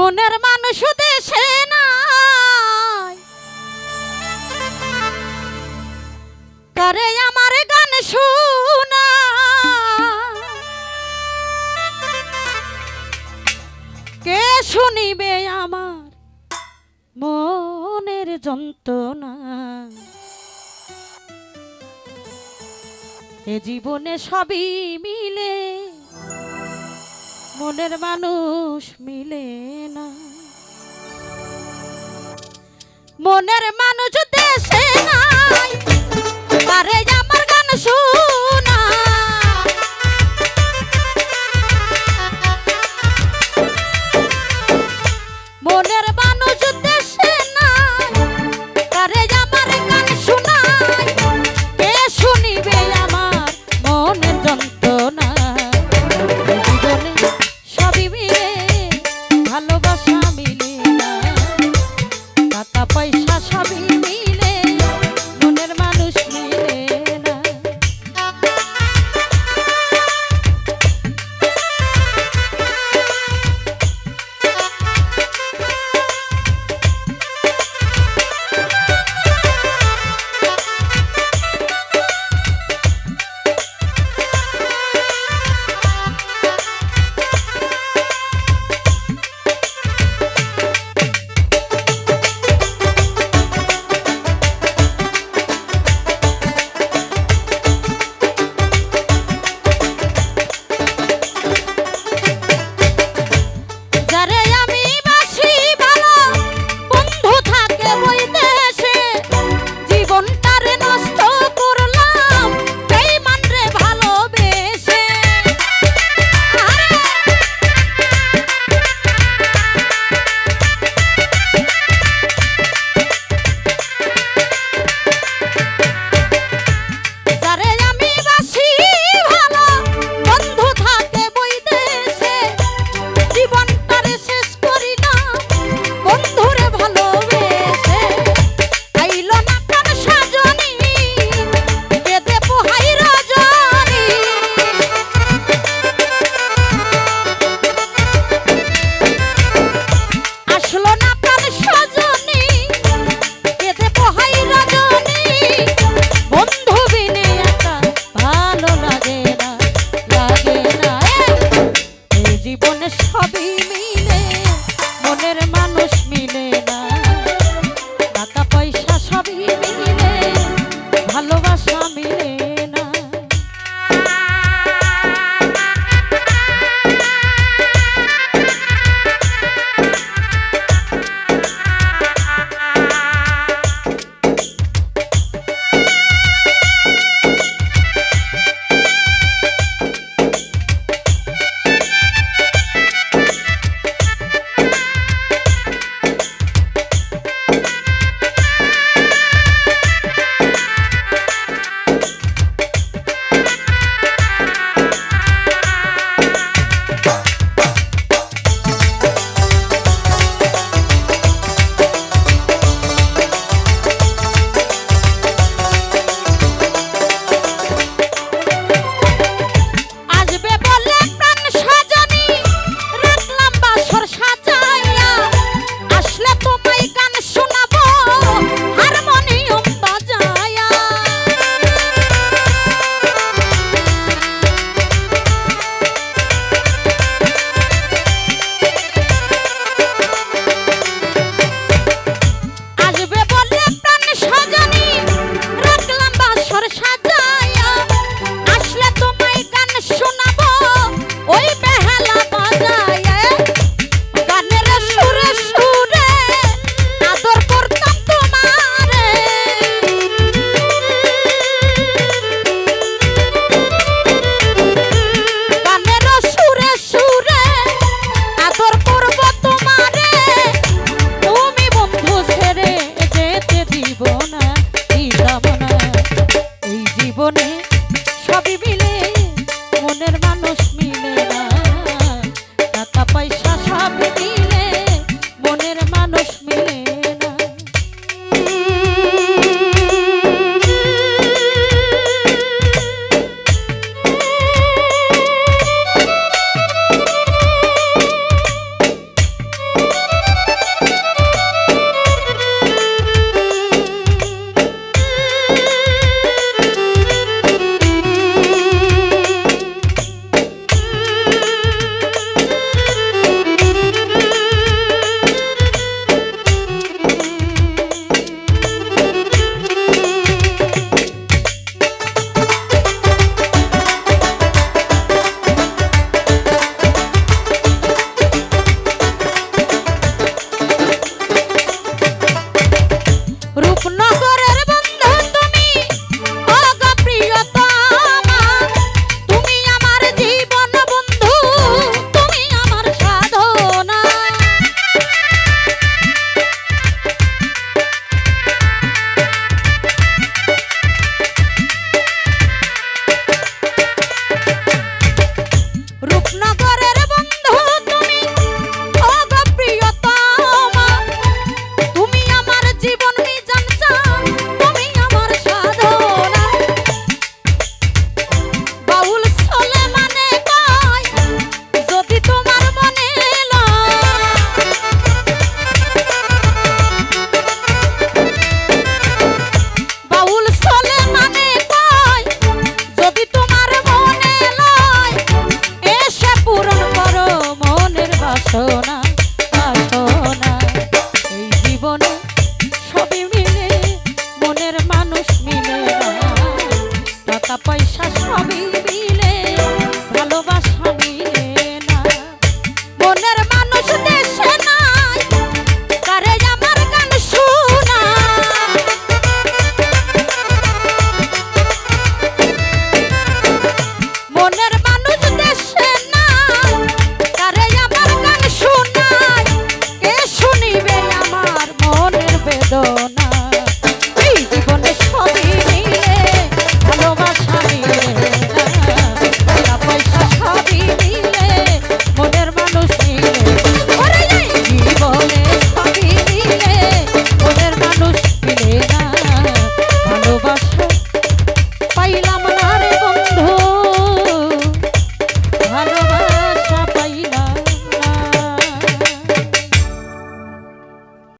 মনের মানুষ দেশে নাই। করে আমার গান শোনা। কে শুনিবে আমার মনের যন্ত্রণা? এ জীবনে সবই মিলে মনের মানুষ মিলে না। মনের মানুষ দেশে নাই আরে আমার গান